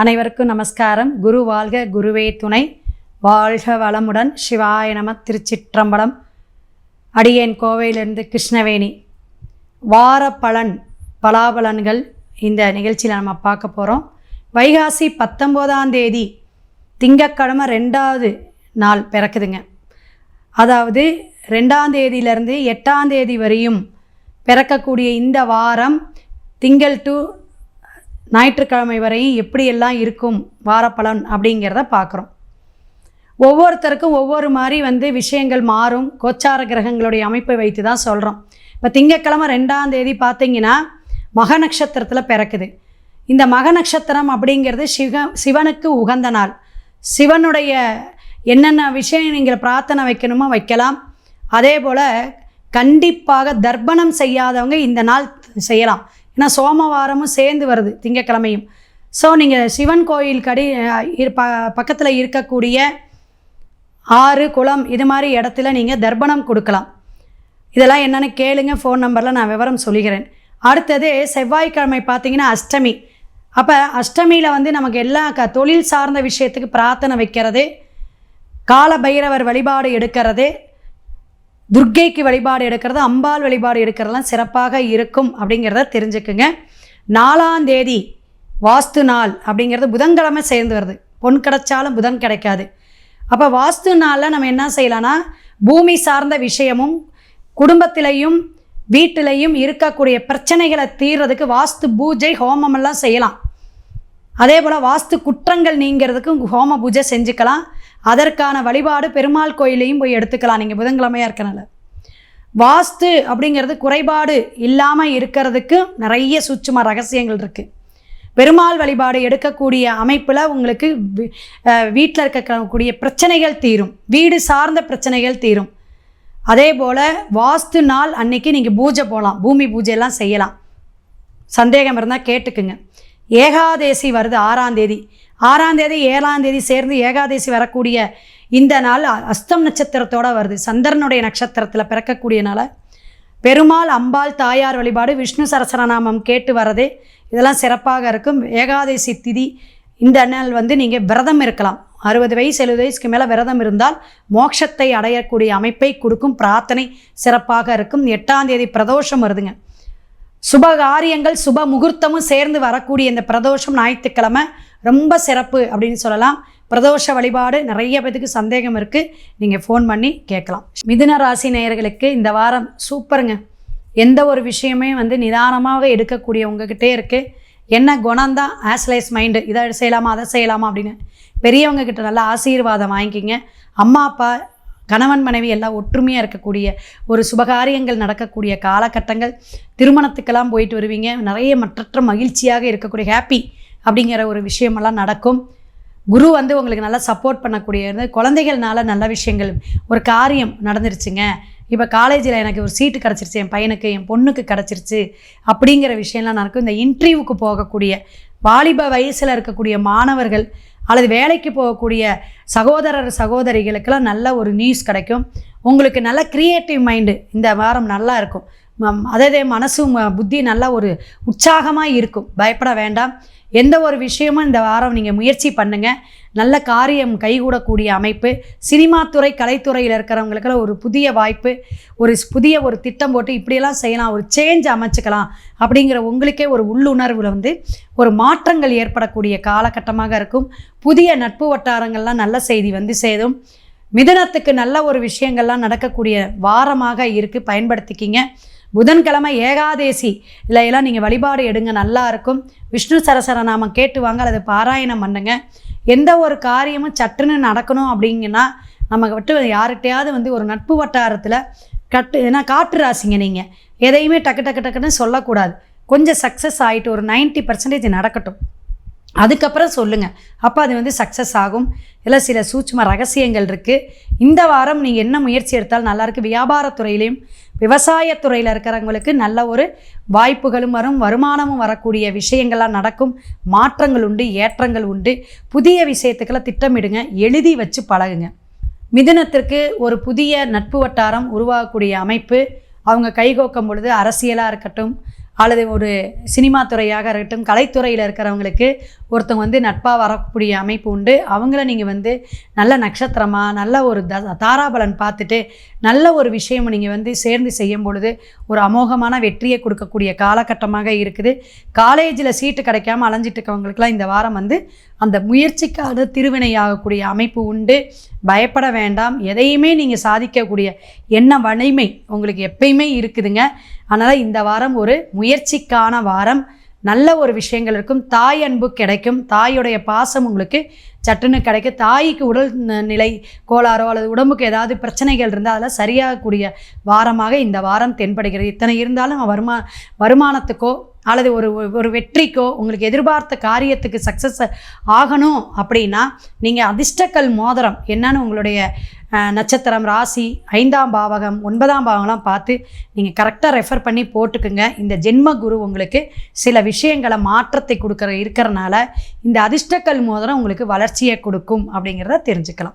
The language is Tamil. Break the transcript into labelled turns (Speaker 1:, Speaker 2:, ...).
Speaker 1: அனைவருக்கும் நமஸ்காரம். குரு வாழ்க குருவே துணை. வாழ்க வளமுடன் சிவாய நம திருச்சிற்றம்பலம். அடியேன் கோவையிலிருந்து கிருஷ்ணவேணி. வார பலன் பலாபலன்கள் இந்த நிகழ்ச்சியில் நம்ம பார்க்க போகிறோம் வைகாசி பத்தொம்போதாம் தேதி திங்கக்கிழமை ரெண்டாவது நாள் பிறக்குதுங்க. அதாவது ரெண்டாம் தேதியிலிருந்து எட்டாம் தேதி வரையும் பிறக்கக்கூடிய இந்த வாரம் திங்கள் டு ஞாயிற்றுக்கிழமை வரையும் எப்படியெல்லாம் இருக்கும் வாரப்பலன் அப்படிங்கிறத பார்க்குறோம். ஒவ்வொருத்தருக்கும் ஒவ்வொரு மாதிரி வந்து விஷயங்கள் மாறும். கோச்சார கிரகங்களுடைய அமைப்பை வைத்து தான் சொல்கிறோம் இப்போ திங்கட்கிழமை ரெண்டாம் தேதி பார்த்தீங்கன்னா மக நட்சத்திரத்தில் பிறக்குது. இந்த மக நட்சத்திரம் அப்படிங்கிறது சிவ சிவனுக்கு உகந்த நாள். சிவனுடைய என்னென்ன விஷயம் நீங்கள் பிரார்த்தனை வைக்கணுமோ வைக்கலாம். அதே போல் கண்டிப்பாக தர்ப்பணம் செய்யாதவங்க இந்த நாள் செய்யலாம். ஏன்னா சோமவாரமும் சேர்ந்து வருது திங்கக்கிழமையும். ஸோ நீங்கள் சிவன் கோயில் கடி இரு ப பக்கத்தில் இருக்கக்கூடிய ஆறு குளம் இது மாதிரி இடத்துல நீங்கள் தர்ப்பணம் கொடுக்கலாம். இதெல்லாம் என்னென்னு கேளுங்க ஃபோன் நம்பரில் நான் விவரம் சொல்லிக்கிறேன். அடுத்தது செவ்வாய்க்கிழமை பார்த்தீங்கன்னா அஷ்டமி. அப்போ அஷ்டமியில் வந்து நமக்கு எல்லா க தொழில் சார்ந்த விஷயத்துக்கு பிரார்த்தனை வைக்கிறது கால பைரவர் வழிபாடு எடுக்கிறது துர்க்கைக்கு வழிபாடு எடுக்கிறது அம்பாள் வழிபாடு எடுக்கிறதுலாம் சிறப்பாக இருக்கும் அப்படிங்கிறத தெரிஞ்சுக்குங்க. நாலாம் தேதி வாஸ்து நாள் அப்படிங்கிறது புதன்கிழமை சேர்ந்து வருது. பொன் கிடைச்சாலும் புதன் கிடைக்காது. அப்போ வாஸ்து நாளில் நம்ம என்ன செய்யலாம்னா பூமி சார்ந்த விஷயமும் குடும்பத்திலையும் வீட்டிலையும் இருக்கக்கூடிய பிரச்சனைகளை தீர்றதுக்கு வாஸ்து பூஜை ஹோமமெல்லாம் செய்யலாம். அதே போல் வாஸ்து குற்றங்கள் நீங்கிறதுக்கும் ஹோம பூஜை செஞ்சுக்கலாம். அதற்கான வழிபாடு பெருமாள் கோயிலையும் போய் எடுத்துக்கலாம். நீங்கள் புதன்கிழமையாக இருக்கனால. வாஸ்து அப்படிங்கிறது குறைபாடு இல்லாமல் இருக்கிறதுக்கு நிறைய சூட்சும ரகசியங்கள் இருக்குது பெருமாள் வழிபாடு எடுக்கக்கூடிய அமைப்பில் உங்களுக்கு வீட்டில் இருக்கக்கூடிய பிரச்சனைகள் தீரும். வீடு சார்ந்த பிரச்சனைகள் தீரும். அதே போல் வாஸ்து நாள் அன்னைக்கு நீங்கள் பூஜை போகலாம் பூமி பூஜையெல்லாம் செய்யலாம். சந்தேகம் இருந்தால் கேட்டுக்குங்க. ஏகாதேசி வருது ஆறாம் தேதி. ஆறாம் தேதி ஏழாம் தேதி சேர்ந்து ஏகாதேசி வரக்கூடிய இந்த நாள் அஸ்தம் நட்சத்திரத்தோடு வருது. சந்திரனுடைய நட்சத்திரத்தில் பிறக்கக்கூடியனால பெருமாள் அம்பாள் தாயார் வழிபாடு விஷ்ணு சரசரநாமம் கேட்டு வரது. இதெல்லாம் சிறப்பாக இருக்கும். ஏகாதசி திதி இந்த நாள் வந்து நீங்கள் விரதம் இருக்கலாம். அறுபது வயசு எழுபது வயசுக்கு மேலே விரதம் இருந்தால் மோட்சத்தை அடையக்கூடிய அமைப்பை கொடுக்கும் பிரார்த்தனை சிறப்பாக இருக்கும். எட்டாம் தேதி பிரதோஷம் வருதுங்க. சுப காரியங்கள் சுப முகூர்த்தமும் சேர்ந்து வரக்கூடிய இந்த பிரதோஷம் ஞாயிற்றுக்கிழமை ரொம்ப சிறப்பு அப்படின்னு சொல்லலாம். பிரதோஷ வழிபாடு நிறைய பேத்துக்கு சந்தேகம் இருக்குது நீங்கள் ஃபோன் பண்ணி கேட்கலாம். மிதுன ராசி நேயர்களுக்கு இந்த வாரம் சூப்பருங்க. எந்த ஒரு விஷயமே வந்து நிதானமாக எடுக்கக்கூடிய உங்ககிட்டே இருக்குது என்ன குணம்தான் ஆஸ்லைஸ் மைண்டு இதை செய்யலாமா அதை செய்யலாமா அப்படின்னு. பெரியவங்க கிட்ட நல்லா ஆசீர்வாதம் வாங்கிக்கிங்க. அம்மா அப்பா கணவன் மனைவி எல்லாம் ஒற்றுமையாக இருக்கக்கூடிய ஒரு சுபகாரியங்கள் நடக்கக்கூடிய காலகட்டங்கள். திருமணத்துக்கெல்லாம் போயிட்டு வருவீங்க. நிறைய மற்றற்ற மகிழ்ச்சியாக இருக்கக்கூடிய ஹாப்பி அப்படிங்கிற ஒரு விஷயமெல்லாம் நடக்கும். குரு வந்து உங்களுக்கு நல்லா சப்போர்ட் பண்ணக்கூடியது. குழந்தைகள்னால நல்ல விஷயங்கள் ஒரு காரியம் நடந்துருச்சுங்க. இப்போ காலேஜில் எனக்கு ஒரு சீட்டு கிடச்சிருச்சு என் பையனுக்கு என் பொண்ணுக்கு கிடச்சிருச்சு அப்படிங்கிற விஷயம்லாம் நடக்கும். இந்த இன்டர்வியூக்கு போகக்கூடிய வாலிப வயசில் இருக்கக்கூடிய மாணவர்கள் அல்லது வேலைக்கு போகக்கூடிய சகோதரர் சகோதரிகளுக்கெல்லாம் நல்ல ஒரு நியூஸ் கிடைக்கும். உங்களுக்கு நல்ல க்ரியேட்டிவ் மைண்டு இந்த வாரம் நல்லா இருக்கும். அதே மனசும் புத்தி நல்லா ஒரு உற்சாகமாக இருக்கும். பயப்பட வேண்டாம். எந்த ஒரு விஷயமும் இந்த வாரம் நீங்கள் முயற்சி பண்ணுங்கள் நல்ல காரியம் கைகூடக்கூடிய அமைப்பு. சினிமா துறை கலைத்துறையில் இருக்கிறவங்களுக்கெல்லாம் ஒரு புதிய வாய்ப்பு ஒரு புதிய ஒரு திட்டம் போட்டு இப்படியெல்லாம் செய்யலாம் ஒரு சேஞ்ச் அமைச்சுக்கலாம் அப்படிங்கிற உங்களுக்கே ஒரு உள்ளுணர்வில் வந்து ஒரு மாற்றங்கள் ஏற்படக்கூடிய காலகட்டமாக இருக்கும். புதிய நட்பு வட்டாரங்கள்லாம் நல்ல செய்தி வந்து சேரும். மிதனத்துக்கு நல்ல ஒரு விஷயங்கள்லாம் நடக்கக்கூடிய வாரமாக இருக்குது பயன்படுத்திக்கிங்க. புதன்கிழமை ஏகாதேசி. இல்லை எல்லாம் நீங்கள் வழிபாடு எடுங்க நல்லா இருக்கும். விஷ்ணு சரசர நாமம் கேட்டு வாங்க அல்லது பாராயணம் பண்ணுங்க. எந்த ஒரு காரியமும் சட்டுன்னு நடக்கணும் அப்படிங்கன்னா நம்ம விட்டு யார்கிட்டையாவது வந்து ஒரு நட்பு வட்டாரத்தில் கட்டு ஏன்னா காற்று ராசிங்க நீங்கள் எதையுமே டக்கு டக்கு டக்குன்னு சொல்லக்கூடாது. கொஞ்சம் சக்ஸஸ் ஆகிட்டு ஒரு நைன்ட்டி பர்சன்டேஜ் நடக்கட்டும். அதுக்கப்புறம் சொல்லுங்கள் அப்போ அது வந்து சக்ஸஸ் ஆகும். இல்லை சில சூட்சும ரகசியங்கள் இருக்குது இந்த வாரம் நீங்கள் என்ன முயற்சி எடுத்தாலும் நல்லாயிருக்கு வியாபாரத்துறையிலையும் விவசாயத்துறையில் இருக்கிறவங்களுக்கு நல்ல ஒரு வாய்ப்புகளும் வரும். வருமானமும் வரக்கூடிய விஷயங்கள்லாம் நடக்கும். மாற்றங்கள் உண்டு ஏற்றங்கள் உண்டு. புதிய விஷயத்துக்கெல்லாம் திட்டமிடுங்க. எழுதி வச்சு பழகுங்க. மிதுனத்திற்கு ஒரு புதிய நட்பு வட்டாரம் உருவாகக்கூடிய அமைப்பு. அவங்க கைகோக்கும் பொழுது அரசியலாக இருக்கட்டும் அல்லது ஒரு சினிமா துறையாக இருக்கட்டும் கலைத்துறையில் இருக்கிறவங்களுக்கு ஒருத்தவங்க வந்து நட்பாக வரக்கூடிய அமைப்பு உண்டு. அவங்கள நீங்கள் வந்து நல்ல நட்சத்திரமாக நல்ல ஒரு த தாராபலன் பார்த்துட்டு நல்ல ஒரு விஷயம் நீங்கள் வந்து சேர்ந்து செய்யும் பொழுது ஒரு அமோகமான வெற்றியை கொடுக்கக்கூடிய காலகட்டமாக இருக்குது. காலேஜில் சீட்டு கிடைக்காம அலைஞ்சிட்டு இருக்கவங்களுக்குலாம் இந்த வாரம் வந்து அந்த முயற்சிக்கான திருவினையாகக்கூடிய அமைப்பு உண்டு. பயப்பட வேண்டாம். எதையுமே நீங்கள் சாதிக்கக்கூடிய என்ன வலிமை உங்களுக்கு எப்பயுமே இருக்குதுங்க. அதனால் இந்த வாரம் ஒரு முயற்சிக்கான வாரம். நல்ல ஒரு விஷயங்கள் இருக்கும். தாய் அன்பு கிடைக்கும். தாயுடைய பாசம் உங்களுக்கு சட்டுன்னு கிடைக்க தாய்க்கு உடல் நிலை கோளாறோ அல்லது உடம்புக்கு ஏதாவது பிரச்சனைகள் இருந்தால் அதெல்லாம் சரியாகக்கூடிய வாரமாக இந்த வாரம் தென்படுகிறது. இத்தனை இருந்தாலும் வருமா வருமானத்துக்கோ அல்லது ஒரு ஒரு வெற்றிக்கோ உங்களுக்கு எதிர்பார்த்த காரியத்துக்கு சக்ஸஸ் ஆகணும் அப்படின்னா நீங்கள் அதிர்ஷ்டக்கல் மோதிரம் என்னன்னு உங்களுடைய நட்சத்திரம் ராசி ஐந்தாம் பாவகம் ஒன்பதாம் பாவகம்லாம் பார்த்து நீங்கள் கரெக்டாக ரெஃபர் பண்ணி போட்டுக்குங்க. இந்த ஜென்ம குரு உங்களுக்கு சில விஷயங்களை மாற்றத்தை கொடுக்குற இருக்கிறனால இந்த அதிர்ஷ்டக்கல் மோதிரம் உங்களுக்கு வளர்ச்சியை கொடுக்கும் அப்படிங்கிறத தெரிஞ்சுக்கலாம்.